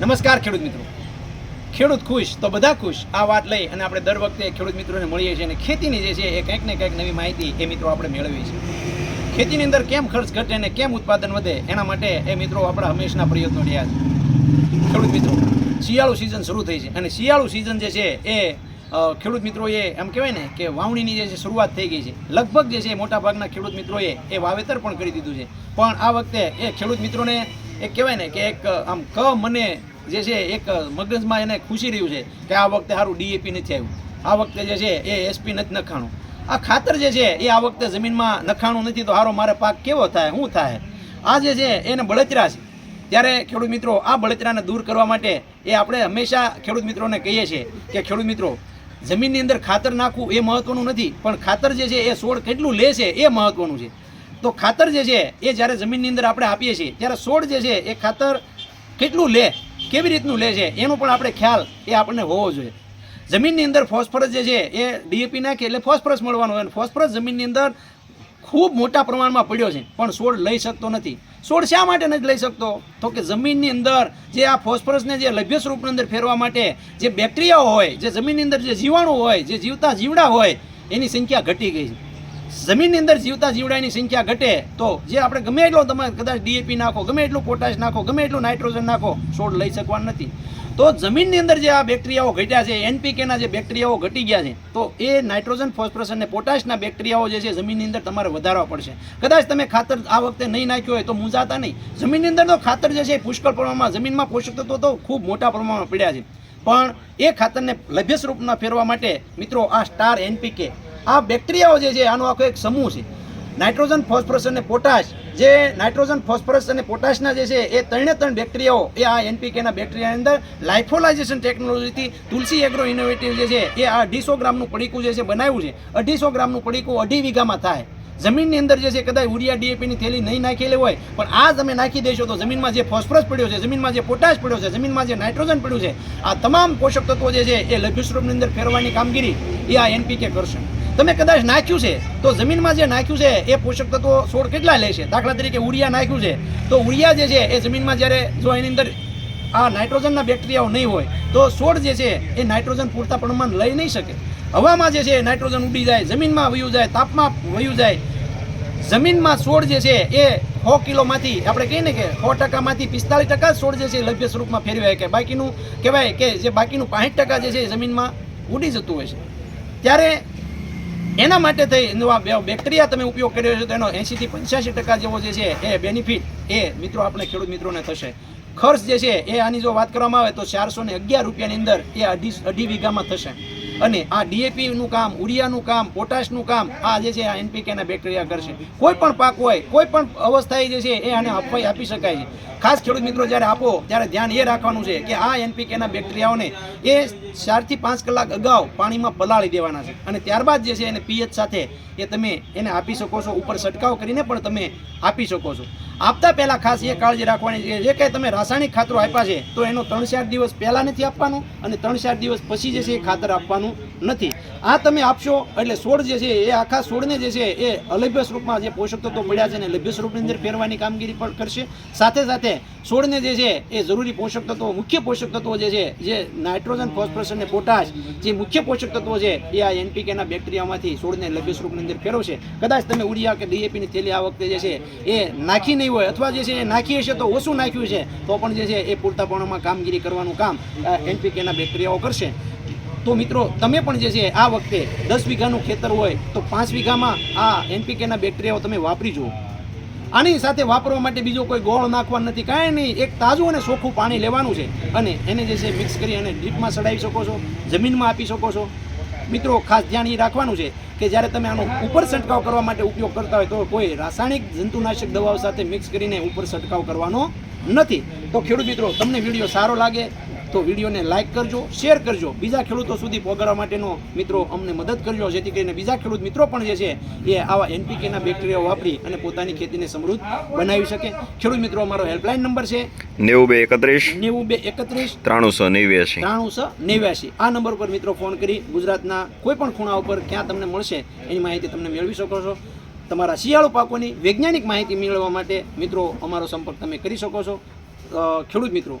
નમસ્કાર ખેડૂત મિત્રો. ખેડૂત ખુશ તો બધા ખુશ. આ વાત લઈ અને આપણે દર વખતે ખેડૂત મિત્રોને મળીએ છીએ અને ખેતીની જે છે એ કંઈક ને કંઈક નવી માહિતી એ મિત્રો આપણે મેળવીએ છીએ. ખેતીની અંદર કેમ ખર્ચ ઘટે અને કેમ ઉત્પાદન વધે એના માટે એ મિત્રો આપણા હંમેશના પ્રયત્નો રહ્યા છે. ખેડૂત મિત્રો, શિયાળુ સિઝન શરૂ થઈ છે અને શિયાળુ સિઝન જે છે એ ખેડૂત મિત્રોએ એમ કહેવાય ને કે વાવણીની જે છે શરૂઆત થઈ ગઈ છે. લગભગ જે છે મોટાભાગના ખેડૂત મિત્રોએ એ વાવેતર પણ કરી દીધું છે. પણ આ વખતે એ ખેડૂત મિત્રોને એક કહેવાય ને કે એક, આમ, ક મને જે છે એક મગજમાં એને ખુશી રહ્યું છે કે આ વખતે સારું ડીએપી નથી આવ્યું. આ વખતે જે છે એ એસપી નથી નખાણું. આ ખાતર જે છે એ આ વખતે જમીનમાં નખાણું નથી તો સારો મારે પાક કેવો થાય, શું થાય? આ જે છે એને બળતરા છે. ત્યારે ખેડૂત મિત્રો, આ બળતરાને દૂર કરવા માટે એ આપણે હંમેશા ખેડૂત મિત્રોને કહીએ છીએ કે ખેડૂત મિત્રો, જમીનની અંદર ખાતર નાખવું એ મહત્વનું નથી, પણ ખાતર જે છે એ છોડ કેટલું લે છે એ મહત્વનું છે. તો ખાતર જે છે, એ જ્યારે જમીનની અંદર આપણે આપીએ છીએ, ત્યારે છોડ જે છે, એ ખાતર કેટલું લે, કેવી રીતનું લે છે, એનો પણ આપણે ખ્યાલ એ આપણને હોવો જોઈએ. જમીનની અંદર ફોસ્ફરસ જે છે, એ ડીએપી નાખે એટલે ફોસ્ફરસ મળવાનું હોય અને ફોસ્ફરસ જમીનની અંદર ખૂબ મોટા પ્રમાણમાં પડ્યો છે, પણ છોડ લઈ શકતો નથી. છોડ શા માટે નથી લઈ શકતો? તો કે જમીનની અંદર જે આ ફોસ્ફરસને જે લભ્ય સ્વરૂપની અંદર ફેરવા માટે જે બેક્ટેરિયાઓ હોય, જે જમીનની અંદર જે જીવાણુ હોય, જે જીવતા જીવડા હોય, એની સંખ્યા ઘટી ગઈ છે. જમીનની અંદર જીવતા જીવડાની સંખ્યા ઘટે તો જે આપણે ગમે એટલો તમે કદાચ ડીએપી નાખો, ગમે એટલું પોટાશ નાખો, ગમે એટલું નાઇટ્રોજન નાખો, છોડ લઈ શકવાનું નથી. તો જમીનની અંદર જે આ બેક્ટેરિયાઓ ઘટ્યા છે એનપીકેના જે બેક્ટેરિયાઓ ઘટી ગયા છે, તો એ નાઇટ્રોજન, ફોસ્ફરસ અને પોટાશના બેક્ટેરિયાઓ જે છે જમીનની અંદર તમારે વધારવા પડશે. કદાચ તમે ખાતર આ વખતે નહીં નાખ્યું હોય તો મૂંઝાતા નહીં. જમીનની અંદર તો ખાતર જે છે પુષ્કળ પ્રમાણમાં જમીનમાં પોષક તત્વો તો ખૂબ મોટા પ્રમાણમાં પડ્યા છે. પણ એ ખાતરને લભ્ય સ્વરૂપમાં ફેરવા માટે મિત્રો આ સ્ટાર એનપીકે આ બેક્ટેરિયાઓ જે છે, આનો આખો એક સમૂહ છે. નાઇટ્રોજન, ફોસ્ફરસ અને પોટાશ. જે નાઇટ્રોજન, ફોસ્ફરસ અને પોટાશના જે છે, એ ત્રણે ત્રણ બેક્ટેરિયાઓ એ આ એનપીકેના બેક્ટેરિયાની અંદર લાઇફોલાઇઝેશન ટેકનોલોજીથી તુલસી એગ્રો ઇનોવેટિવ જે છે, એ આ અઢીસો ગ્રામનું પડીકું જે છે, બનાવ્યું છે. અઢીસો ગ્રામનું પડીકું અઢી વીઘામાં થાય. જમીનની અંદર જે છે, કદાચ યુરિયા, ડીએપીની થેલી નહીં નાખેલી હોય, પણ આ તમે નાખી દેશો તો જમીનમાં જે ફોસ્ફરસ પડ્યો છે, જમીનમાં જે પોટાશ પડ્યો છે, જમીનમાં જે નાઇટ્રોજન પડ્યું છે, આ તમામ પોષક તત્વો જે છે, એ લઘુ સ્વરૂપની અંદર ફેરવાની કામગીરી એ આ એનપીકે કરશે. તમે કદાચ નાખ્યું છે, તો જમીનમાં જે નાખ્યું છે, એ પોષક તત્વો છોડ કેટલા લે છે? દાખલા તરીકે ઉરિયા નાખ્યું છે, તો ઉરિયા જે છે, એ જમીનમાં જ્યારે જો એની અંદર આ નાઇટ્રોજનના બેક્ટેરિયાઓ નહીં હોય, તો છોડ જે છે, એ નાઇટ્રોજન પૂરતા પ્રમાણમાં લઈ નહીં શકે. હવામાં જે છે નાઇટ્રોજન ઉડી જાય, જમીનમાં વયું જાય, તાપમાં વયું જાય. જમીનમાં છોડ જે છે, એ સો કિલોમાંથી, આપણે કહીએ ને કે સો ટકામાંથી પિસ્તાલીસ ટકા છોડ જે છે લભ્ય સ્વરૂપમાં ફેરવાય કે બાકીનું કહેવાય કે જે બાકીનું પાંઠ ટકા જે છે જમીનમાં ઉડી જતું હોય છે. ત્યારે એના માટે થઈ બેક્ટેરિયા તમે ઉપયોગ કર્યો છે તો એનો એંશીથી પંચ્યાસી ટકા જેવો જે છે એ બેનિફિટ એ મિત્રો આપણે ખેડૂત મિત્રોને થશે. ખર્ચ જે છે એ આની જો વાત કરવામાં આવે તો ચારસો ને અગિયાર રૂપિયાની અંદર એ અઢી અઢી વીઘામાં થશે. અને આ ડીએપીનું કામ, ઉરિયાનું કામ, પોટાશનું કામ, આ જે છે, આ એનપીકેના બેક્ટેરિયા કરશે. કોઈ પણ પાક હોય, કોઈ પણ અવસ્થાએ જે છે, એ આને આપવા આપી શકાય છે. ખાસ ખેડૂત મિત્રો જ્યારે આપો, ત્યારે ધ્યાન એ રાખવાનું છે કે આ એનપીકેના બેક્ટેરિયાઓને એ ચારથી પાંચ કલાક અગાઉ પાણીમાં પલાળી દેવાના છે. અને ત્યારબાદ જે છે, એને પીએચ સાથે એ તમે એને આપી શકો છો. ઉપર છંટકાવ કરીને પણ તમે આપી શકો છો. આપતા પહેલાં ખાસ એ કાળજી રાખવાની છે. જે કંઈ તમે રાસાયણિક ખાતરો આપ્યા છે, તો એનો ત્રણ ચાર દિવસ પહેલાં નથી આપવાનું અને ત્રણ ચાર દિવસ પછી જે છે એ ખાતર આપવાનું નથી. આ તમે આપશો એટલે છોડ જે છે, એ આખા છોડને જે છે, એ અલભ્ય સ્વરૂપમાં જે પોષક તત્વો મળ્યા છે એને લભ્ય સ્વરૂપની અંદર ફેરવાની કામગીરી પણ કરશે. સાથે સાથે છોડને જે છે, એ જરૂરી પોષક તત્વો, મુખ્ય પોષક તત્વો જે છે, જે નાઇટ્રોજન, ફોસ્ફરસ અને પોટાશ જે મુખ્ય પોષક તત્વો છે, એ આ એનપીકેના બેક્ટેરિયામાંથી છોડને લભ્ય સ્વરૂપની અંદર ફેરવશે. કદાચ તમે ઉડિયા કે ડીએપીની થેલી આ વખતે જે છે, એ નાખી નહીં હોય અથવા જે છે, એ નાખી હશે તો ઓછું નાખ્યું છે, તો પણ જે છે, એ પૂરતા પ્રમાણમાં કામગીરી કરવાનું કામ એનપીકેના બેક્ટેરિયાઓ કરશે. તો મિત્રો, તમે પણ જે છે, આ વખતે દસ વીઘાનું ખેતર હોય તો પાંચ વીઘામાં આ એનપીકેના બેક્ટેરિયાઓ તમે વાપરી જુઓ. આની સાથે વાપરવા માટે બીજો કોઈ ગોળ નાખવા નથી. કાંઈ નહીં, એક તાજું અને ચોખ્ખું પાણી લેવાનું છે અને એને જે છે મિક્સ કરી અને ડ્રીપમાં ચડાવી શકો છો, જમીનમાં આપી શકો છો. મિત્રો, ખાસ ધ્યાન એ રાખવાનું છે કે જ્યારે તમે આનો ઉપર છંટકાવ કરવા માટે ઉપયોગ કરતા હોય તો કોઈ રાસાયણિક જંતુનાશક દવાઓ સાથે મિક્સ કરીને ઉપર છંટકાવ કરવાનો નથી. તો ખેડૂત મિત્રો, તમને વીડિયો સારો લાગે તો વિડીયોને લાઇક કરજો શેર કરજો. બીજા ખેડૂતો સુધી પહોંચાડવા માટેનો મિત્રો અમને મદદ કરજો. જેથી કરીને બીજા ખેડૂત મિત્રો પણ જે છે એ આવા એનપીકેના બેક્ટેરિયા વાપરી અને પોતાની ખેતીને સમૃદ્ધ બનાવી શકે. ખેડૂત મિત્રો અમારો હેલ્પલાઇન નંબર છે નેવું બે એકત્રીસ. નેવું બે એકત્રીસ. ત્રાણુંસો નેવ્યાસી ત્રાણું છ નેવ્યાસી આ નંબર પર મિત્રો ફોન કરી ગુજરાતના કોઈ પણ ખૂણા ઉપર ક્યાં તમને મળશે એની માહિતી તમને મેળવી શકો છો. તમારા શિયાળુ પાકોની વૈજ્ઞાનિક માહિતી મેળવવા માટે મિત્રો અમારો સંપર્ક તમે કરી શકો છો. ખેડૂત મિત્રો